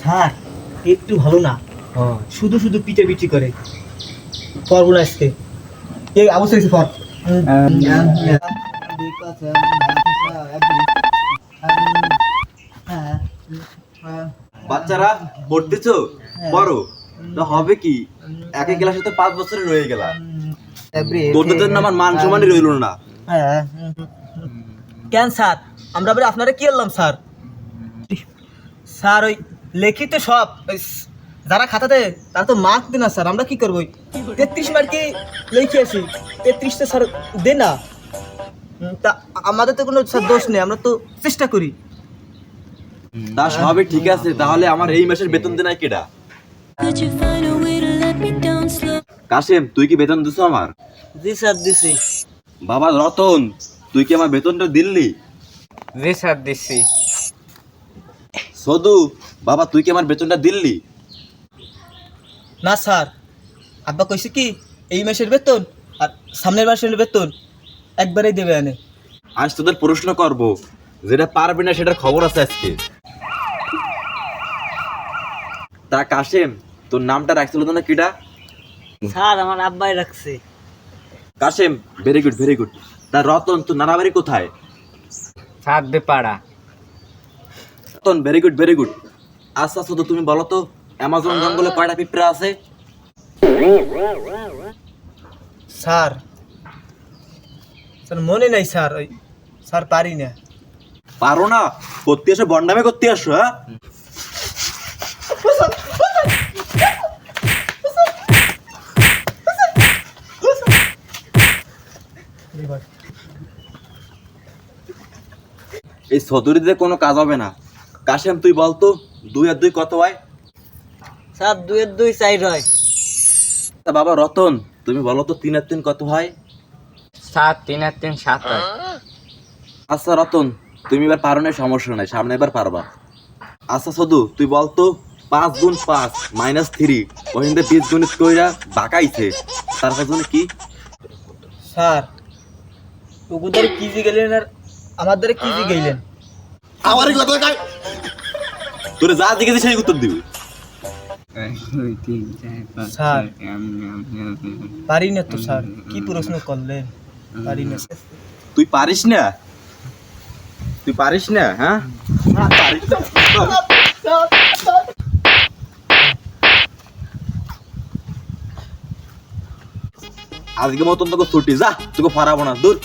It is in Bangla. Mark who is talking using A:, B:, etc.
A: স্যার একটু ভালো না। শুধু শুধু পিটে পিটি করে পারব না আজকে এই অবশ্যই পর
B: বাচ্চারা পড়তেছো? পড়ো। তা হবে কি? একই ক্লাসে তো পাঁচ বছরে রয়ে গেলা তোদের জন্য আমার মান সমানই রইল না।
A: কেন স্যার? আমরা আপনারা কি করলাম স্যার? স্যার ওই লেখিত সব। যারা খাতা দেয় তারা তো মার্ক দেয় না স্যার আমরা কি করব? তেত্রিশ মার্কে লিখে আসি? তেত্রিশটা স্যার দে না তা আমাদের তো কোনো স্যার দোষ নেই আমরা তো চেষ্টা করি।
B: তা সবই ঠিক আছে তাহলে আমার এই মাসের বেতন দেনাই কেডা? কাশেম তুই কি বেতন দিছো আমার?
A: জি স্যার দিছি।
B: বাবা রতন তুই কি আমার বেতনটা দিল্লি
C: জি স্যার দিছি।
B: সদু বাবা তুই কি আমার বেতনটা দিল্লি
A: না স্যার। আব্বা কইছে কি এই মাসের বেতন আর সামনের মাসের বেতন একবারেই দেবে আনে।
B: আজ তোদের প্রশ্ন করব যেটা পারবে না সেটার খবর আছে আজকে। তা কাশেম তোর নামটা রাখছিল তো না কিটা
A: স্যার আমার আব্বাই রাখছে।
B: Kashem very good very good তা রতন তোর নানা বাড়ি কোথায়?
C: সাত দে পাড়া।
B: Ratan very good very good আচ্ছা আচ্ছা তো তুমি বলো তো অ্যামাজন জঙ্গলে কয়টা পিঁপড়া আছে?
A: স্যার। স্যার মনে নাই স্যার ওই স্যার পারি না।
B: পারো না করতে এসে বন্ডামে করতে আসো হ্যাঁ? এই সদরিতে কোনো কাজ হবে না। কাশেম তুই বলতো দুই আর দুই কত হয়?
A: স্যার দুয়ের দুই চাই
B: তা বাবা রতন তুমি বলো তো তিন আর তিন কত হয়?
C: সাত তিন আর তিন সাত হয়।
B: আচ্ছা রতন তুমি এবার পারো না সমস্যা নাই সামনে এবার পারবা। আচ্ছা সদু তুই বলতো পাঁচ গুণ পাঁচ মাইনাস থ্রি ওখানে বীজ গণিত কইরা বাঁকাইছে তার জন্য কি?
A: স্যার ওগুদের কি জি গেলেন আর আমার দ্বারা কি জি গেলেন
B: আমার কথা কাই তোরে যা জিজ্ঞেস সেই উত্তর দিবি।
A: স্যার। পারি না তো স্যার। কি প্রশ্ন করলেন? পারি না
B: তুই পারিস না? তুই পারিস না হ্যাঁ? পারিস না? আজকে মতন তোকে ছুটি যা তোকে ফারাবো না দূর।